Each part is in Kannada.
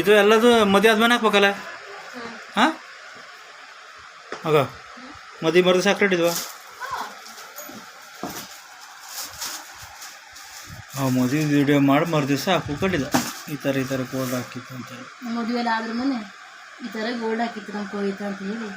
ಇದು ಎಲ್ಲದು ಮದುವೆ ಆದ್ಮೇಲೆ ಹಾಕ್ಬೇಕಲ್ಲ? ಹಾಂ. ಮಗ ಮದಿ ಮರದ ಸಾಕ್ರೆಟ್ ಇದ್ವಾ? ಹಾಂ ಮದುವೆ ವಿಡಿಯೋ ಮಾಡಿ ಮರು ದಿವಸ ಹಾಕು ಕಟ್ಟಿದ. ಈ ಥರ ಈ ಥರ ಕೋಲ್ಡ್ ಹಾಕಿತ್ತು ಅಂತೇಳಿ ಮದುವೆ ಎಲ್ಲ ಆದ್ರ ಮೇಲೆ ಈ ಥರ ಗೋಲ್ಡ್ ಹಾಕಿತ್ತು ನಮ್ಮ ಕೋಯಿತ ಅಂತ ಹೇಳಿ.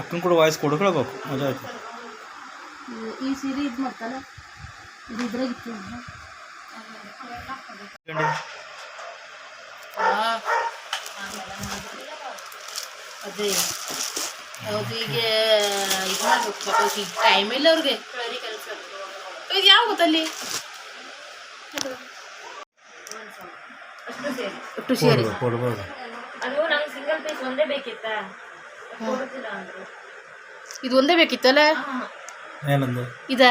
ಅಕ್ಕನ ಕೂಡ ವಾಯ್ಸ್ ಕೊಡ್ಕೊಳ್ಬೇಕು ಮಜಾ ಆಯ್ತು. ಈ ಸೀರೆ ಇದು ಮಾಡ್ತಲ್ಲ? ಇದು ಇದ್ರಾಗಿತ್ತು ಅದೇ. ಹೌದು ಈಗ ಇದು ಮಾಡ್ಬೇಕು ಈಗ ಟೈಮ್ ಇಲ್ಲ ಅವ್ರಿಗೆ. ಇದು ಯಾವ ಗೊತ್ತಲ್ಲಿ? ಒಟ್ಟು ಸೇರಿ. ಕೊಡ್ಬೋದು, ಕೊಡ್ಬೋದು. ಅದು ನಂಗೆ ಸಿಂಗಲ್ ಪೀಸ್ ಒಂದೇ ಬೇಕಿತ್ತ? ಕೊಡುತ್ತಿಲ್ಲ ಇದು ಒಂದೇ ಬೇಕಿತ್ತಲ್ಲ? ಏನಂದು? ಇದ?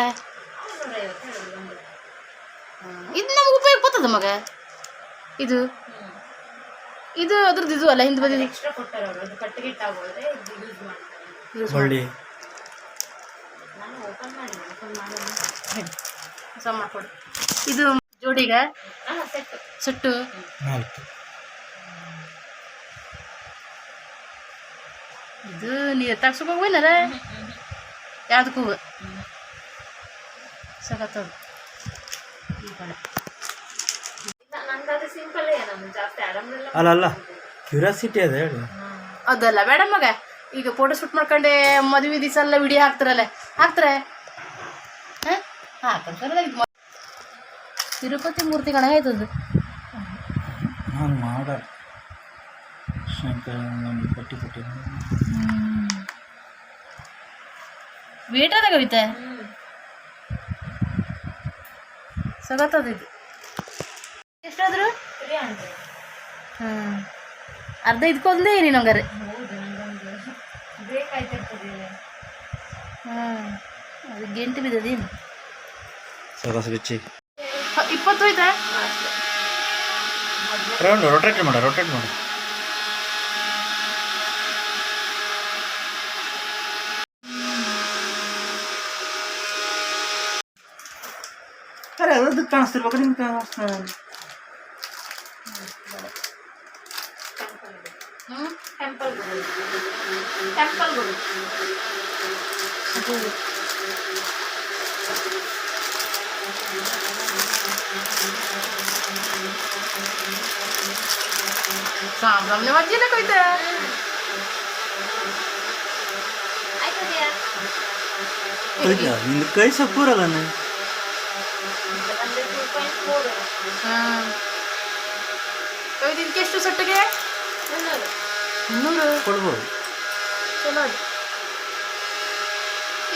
ಇದು ನಮ್ಗೆ ಉಪಯೋಗ ಬರ್ತದ ಮಗ? ಇದು? ಇದು ಅದ್ರದ್ದು ಇದು ಅಲ್ಲ ಹಿಂದೆ ಬದಿ ಎಕ್ಸ್ಟ್ರಾ ಕೊಟ್ಟಾರ ಅವರು ಅದು ಕಟ್ಟಿಗೆ ಇಟ್ಟಾಗೋದ್ರೆ ಇದು ಯೂಸ್ ಮಾಡ್ತಾರೆ. ಬಳ್ಳಿ ನಾನು ಓಪನ್ ಮಾಡಿ ಓಪನ್ ಮಾಡಿ. ಹೊಸ ಮಾಡ್ಕೊಡು. ಇದು ಜೋಡಿಗ ಸುಟ್ಟು ಸೆಟ್ ಸೆಟ್ಟು. ನಾಲ್ಕು. ಇದು ನೀರು ತಗ್ಸಕ್ ಯಾವ್ದಕ್ಕೂ ಸಗತ್ತದ ಈ ನಂದು ಅದು ಸಿಂಪಲ್ ನಮ್ಗೆ ಜಾಸ್ತಿ ಆರಾಮಿಲ್ಲ ಅಲ್ಲ ಅಲ್ಲ ಕ್ಯೂರಿಯಾಸಿಟಿ ಅದ ಹೇಳಿ. ಅದಲ್ಲ ಬೇಡ ಮಗ ಈಗ ಫೋಟೋ ಶೂಟ್ ಮಾಡ್ಕೊಂಡೆ ಮದುವೆ ದಿವಸ ಎಲ್ಲ ವಿಡಿಯೋ ಹಾಕ್ತಾರಲ್ಲ ಹಾಕ್ತಾರೆ? ತಿರುಪತಿ ಮೂರ್ತಿ ಕಣಗಾಯ್ತದ್ದು ನಾನು ಮಾಡ ಶಂಕರ ನಮ್ಮ ಪಟ್ಟಿ ಪಟ್ಟಿ ವೇಟ್ ಅದ ಕವಿತೆ? ಸಗತ್ತದ ಇದು. ಎಷ್ಟಾದ್ರು? ಹ್ಞೂ ಅರ್ಧ ಇದ್ಕೊಂದೇ ನೀನು ಹಂಗಾರೆ. ಹ್ಞೂ ಅದು ಗೆಂಟು ಬಿದ್ದದೇನು ಸರಸ್ ಬಿಚ್ಚಿ ಇಪ್ಪತ್ತು ಹೋಯ್ತಾ? ರೌಂಡ್ ರೊಟೇಟ್ ಮಾಡ ರೊಟೇಟ್ ಮಾಡ. ಅರೆ ಅದಕ್ಕೆ ಕಾಣಿಸ್ತಿರ್ಬೇಕು ನಿಮ್ಗೆ ಕಾಣಿಸ್ತಾ ಹ್ಞೂ ಟೆಂಪಲ್ಗಳು ಟೆಂಪಲ್ಗಳು ಸಾಂಬ್ರಾಮ್ನೆ ಮಜ್ಜಿನ ಕೊಯ್ತ ಆಯ್ತದೆಯಾ ನಿಂದು ಕೈ ಸಪ್ಪೂರಲ್ಲ ನೀವು ಒಂದು ಟೂ ಪಾಯಿಂಟ್ ಫೋರ್ ಹಾಂ ಇದಕ್ಕೆ ಎಷ್ಟು ಸೆಟ್ಟಿಗೆ ಮುನ್ನೂರು ಮುನ್ನೂರು ಕೊಡ್ಬೋದು. ಚಲೋ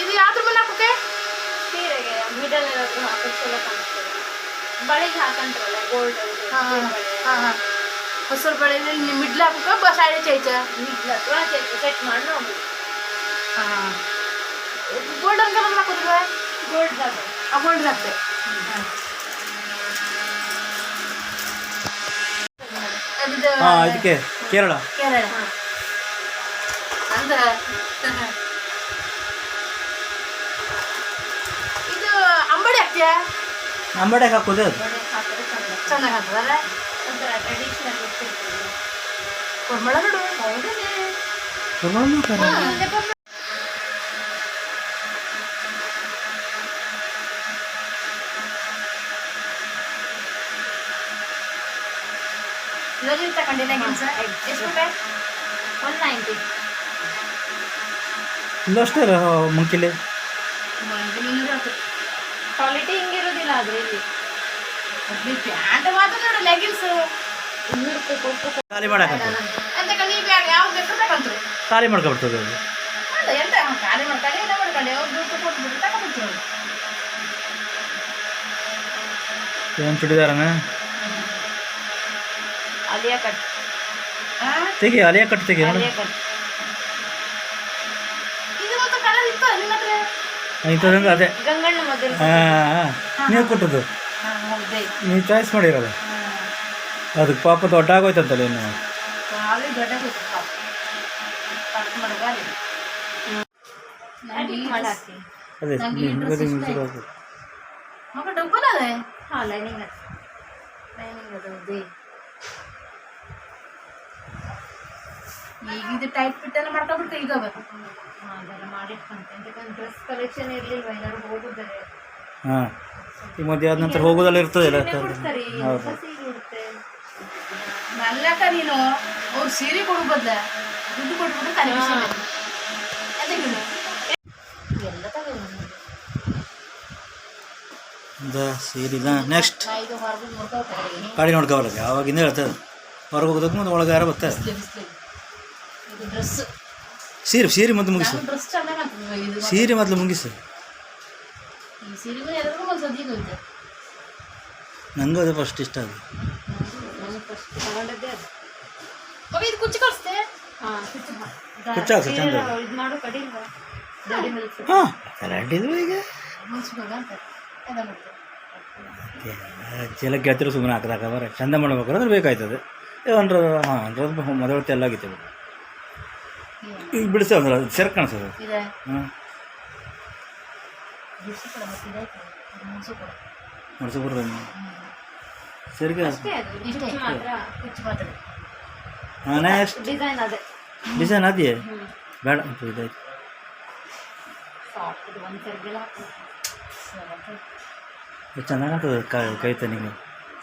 ಇದು ಯಾವ್ದ್ರ ಮೇಲೆ ಹಾಕೋಕೆ ಸೀರೆಗೆ ಮಿಡಲ್ ಏನಾದ್ರು ಹಾಕೋದು ಚಲೋ ಕಾಣಿಸ್ತದೆ. ಬಳೆಗೆ ಹಾಕಂತಾರಲ್ಲ ಗೋಲ್ಡ್ ಹಾಂ ಹಾಂ ಹಾಂ ಹಾಂ. ಹೊಸರು ಬಳೆ ಮಿಡ್ಲ್ ಹಾಕೋಕೆ ಬ ಅಥವಾ ಚೈಚ? ಸೆಟ್ ಮಾಡಿ ನಾವು ಹಾಂ ಗೋಲ್ಡ್ ಅಂಕಲ್ ಹಾಕೋದ್ರೆ ಗೋಲ್ಡ್ ಜಾಗ ಆ ಗೋಲ್ಡ್ ಹಾಕ್ತೆ ಹಾಂ ಇದಕ್ಕೆ. ಕೇರಳ. ಕೇರಳ ಅಂದ ಇದು ಅಂಬಡಿ ಹಾಕ್ತೀಯಾ ಹಾಕೋದು? ಅದು ಚೆನ್ನಾಗಿ ಹಾಕೋದಲ್ಲ ಒಂಥರ ಟ್ರೆಡಿಷನಲ್ ಗೊತ್ತಿರ್ತದೆ ಬಿಡು ತಗೊಂಡು ಇದರಲ್ಲಿ ತಗೊಂಡಿಲ್ಲ ಕೆಲಸ ಎಷ್ಟು ರೂಪಾಯಿ? One ninety. ಇಲ್ಲಷ್ಟೇ ಮುಂಕಿಲೆ ಮುನ್ನೂರು ಹಾಕು ಕ್ವಾಲಿಟಿ ಹಿಂಗಿರೋದಿಲ್ಲ ಆದ್ರೆ ಇಲ್ಲಿ ಪ್ಯಾಂಟ್ ಮಾತ್ರ ನೋಡಿ ಲೆಗಿನ್ಸ್ ಇನ್ನೂರು ರೂಪಾಯಿ ಕೊಟ್ಟು ಖಾಲಿ ಮಾಡಕ್ಕೆ ಅಂತ ಕಲಿ ಬ್ಯಾಗ್ ಯಾವ ಬೇಕು ತಗೊಂಡ್ರು ಖಾಲಿ ಮಾಡ್ಕೊಬಿಡ್ತದೆ ಅದು. ಅಲ್ಲ ಎಂತ? ಖಾಲಿ ಮಾಡ್ಕೊಳ್ಳಿ ಎಲ್ಲ ಮಾಡ್ಕೊಳ್ಳಿ ಅವ್ರು ದುಡ್ಡು ಕೊಟ್ಬಿಟ್ಟು ತಗೊಂಡ್ಬಿಡ್ತೀವಿ ಏನು ಚುಡಿದಾರನ? ಅಲಿಯಾ ಕಟ್ ತೆಗಿ ಅಲಿಯ ಕಟ್ ತೆಗಿ ಅದೇ. ಗಂಗಣ್ಣ ಮೊದಲು ಹಾಂ ನೀವು ಕೊಟ್ಟದ್ದು. ನೀವು ಚಾಯ್ಸ್ ಮಾಡಿರಲ್ಲ. ಅದಕ್ಕೆ ಪಾಪ ದೊಡ್ಡ ಆಗೋಯ್ತಂತಲ್ಲ ಇನ್ನು ಹಾಕಿ ಅದೇ. ಮಗ ಡಬ್ಬಲ್ ಅದೇ? ಹಾಂ ಲೈನಿಂಗ್ ಲೈನಿಂಗ್ ಅದು ಈಗ ಇದು ಟೈಪ್ ಫಿಟ್ ಎಲ್ಲ ಮಾಡ್ಕೊಬಿಟ್ಟು ಈಗ ಬರ್ತದೆ ಅದೆಲ್ಲ ಮಾಡಿಟ್ಕೊಂತೇನೆ ಯಾಕಂದ್ರೆ ಡ್ರೆಸ್ ಕಲೆಕ್ಷನ್ ಇರ್ಲಿಲ್ವಾ? ಎಲ್ಲರೂ ಹೋಗುದಾರೆ. ಹಾಂ ಈ ಆದ ನಂತರ ಹೋಗೋದೆಲ್ಲ ಇರ್ತದಲ್ಲ ಕೊಡ್ತಾರೆ ಹೌದು. ನಲ್ಲಕ ನೀನು ಅವ್ರು ಸೀರೆ ಕೊಡು ಬದ್ಲ. ದುಡ್ಡು ಕೊಟ್ಬಿಟ್ಟು ಎಲ್ಲ ಸೀರಿದ ನೆಕ್ಸ್ಟ್ ಗಾಡಿ ನೋಡ್ಕೋಬಾರದು ಅವಾಗಿಂದ ಹೇಳ್ತದೆ ಹೊರಗೆ ಹೋಗೋದಕ್ಕೆ ಮುಂದೆ ಒಳಗಾರ ಬರ್ತದೆ ಡ್ರೆಸ್ ಸೀರೆ ಸೀರೆ ಮೊದಲು ಮುಗಿಸು. ಡ್ರೆಸ್ ಚೆನ್ನಾಗಿ ಸೀರೆ ಮೊದಲು ಮುಗಿಸು. ನಂಗೂ ಅದು ಫಸ್ಟ್ ಇಷ್ಟ ಅದು. ಕುಚ್ಚು ಕಳಿಸ್ತೆ ಹಾಂ ಕುಚ್ಚ ಹಾಕ್ಸು ಚಂದ ಹಾಂ ಕರೆಂಟಿದ್ವು ಈಗ? ಚೀಲ ಸುಮ್ಮನೆ ಹಾಕಿದಾಗ ಬರ. ಚಂದ ಮಾಡ್ಬೇಕಾದ್ರೆ ಅಂದ್ರೆ ಬೇಕಾಯ್ತದೆ. ಅಂದ್ರೆ ಹಾಂ ಅಂದ್ರೆ ಮೊದಲು ತೆಲ್ಲಾಗಿತ್ತು ಈಗ ಅಂದ್ರೆ ಅದು ಸರ್ ಇದೆ. ಹಾಂ. ಬಿಸಿ ಕೊಡ ಮತ್ತೆ ಇದಾಯ್ತು ಅದು ಮುಗಿಸು ಕೊಡ. ಮಾಡ್ಸೋಬಿಡ್ರಿ ಸರಿಗೆ ಅಷ್ಟೇ ಅದು ಇಷ್ಟೇ ಕುಚ್ಚು ಮಾತ್ರ ಕುಚ್ಚು ಮಾತ್ರ. ಹಾಂ ನೆಕ್ಸ್ಟ್ ಡಿಸೈನ್ ಅದೇ. ಡಿಸೈನ್ ಅದೇ ಬೇಡ ಅಂತ ಇದಾಯ್ತು ಒಂದು ಸೆರ್ಗೆಲ್ಲ. ಚೆನ್ನಾಗಿ ಕೈ ಕೈ ತನಿಗೆ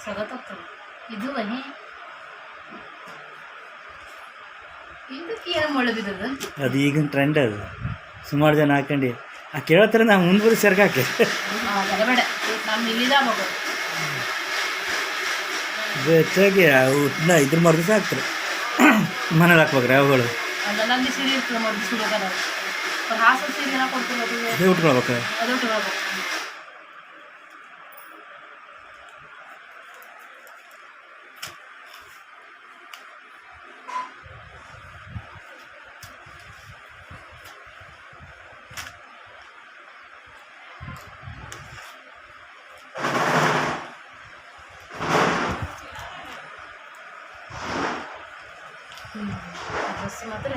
ಸಗತ್ತಾಗ್ತದೆ ಇದು ಬನ್ನಿ ಇದಕ್ಕೆ ಏನು ಒಳ್ಳೆ ಬಿದ್ದದು ಅದು ಈಗಿನ ಟ್ರೆಂಡ್ ಅದು. ಸುಮಾರು ಜನ ಹಾಕೊಂಡು. ಆ ಕೇಳತ್ತರ ನಾವು ಮುಂದೆ ಬರೀ ಸೆರ್ಗೆ ಹಾಕಿ ಬೇಡ ನಮ್ಮ ಇಲ್ಲಿದ ಮಗು ಹೆಚ್ಚಾಗಿ ಇದ್ನ ಇದ್ರ ಮರ್ದಿಸ ಹಾಕ್ತಾರೆ. ಮನೇಲಿ ಹಾಕ್ಬೇಕ್ರಿ ಅವುಗಳು. ಅದೇ? ಅಲ್ಲಿ ಸೀರೆ ಇರ್ತದೆ ಮದ್ದು ಸುಡೋಕಲ್ಲ ಅವ್ರು ಹಾಸನ ಸೀರೆ ಎಲ್ಲ ಕೊಡ್ತಾರೆ ಅದು ಅದೇ ಉಟ್ಕೊಳ್ಬೇಕು ಅದು ಉಟ್ಕೊಳ್ಬೇಕು ಡ್ರೆಸ್ ಮಾತ್ರ.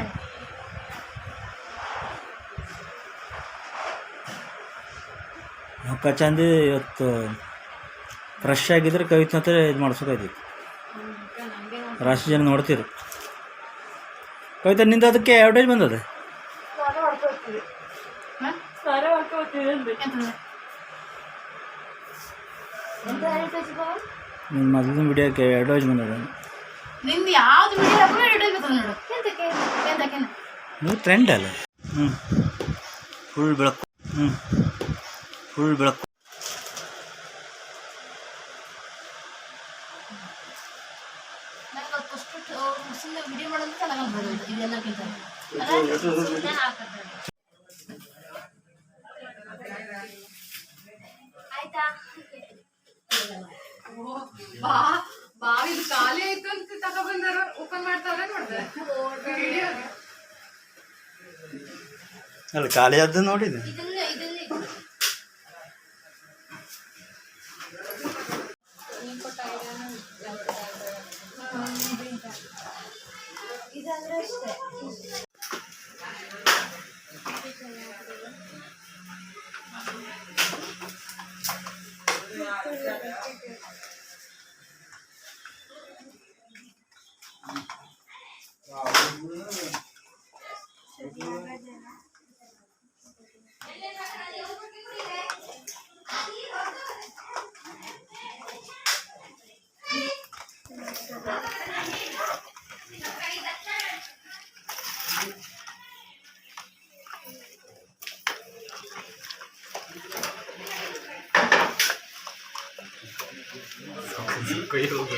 ಅಕ್ಕ ಚಂದ ಇವತ್ತು ಫ್ರೆಶ್ ಆಗಿದ್ರೆ ಕವಿತ ಹತ್ರ ಇದು ಮಾಡ್ಸೋಕೈತಿ ರಾಶಿ ಜನ ನೋಡ್ತೀರಿ ಕವಿತೆ ನಿಂದ ಅದಕ್ಕೆ ಅಡ್ವರ್ಟೈಸ್ ಬಂದದೆ? ನಿಮ್ಮ ಮೊದಲಿನ ವಿಡಿಯೋಕ್ಕೆ ಅಡ್ವರ್ಟೈಸ್ ಬಂದದ. ನಿಂದು ಯಾವ್ದು ವಿಡಿಯೋ ನೋಡು. ನೀವು ಟ್ರೆಂಡ್ ಅಲ್ಲ. ಹ್ಞೂ ಫುಲ್ ಬೆಳಕು. ಹ್ಞೂ ಫುಲ್ ಬೆಳಕು. ಆಯ್ತಾ? ಬಾ. ಬಾವಿ ಖಾಲಿ ಆಯ್ತು ಅಂತ ತಗೊಬಂದಾರ ಓಪನ್ ಮಾಡ್ತಾವ್ರೆ ನೋಡ್ದೆ. ಅಲ್ಲ ಖಾಲಿ ಆದ್ದು ನೋಡಿದೆ. कोई होगा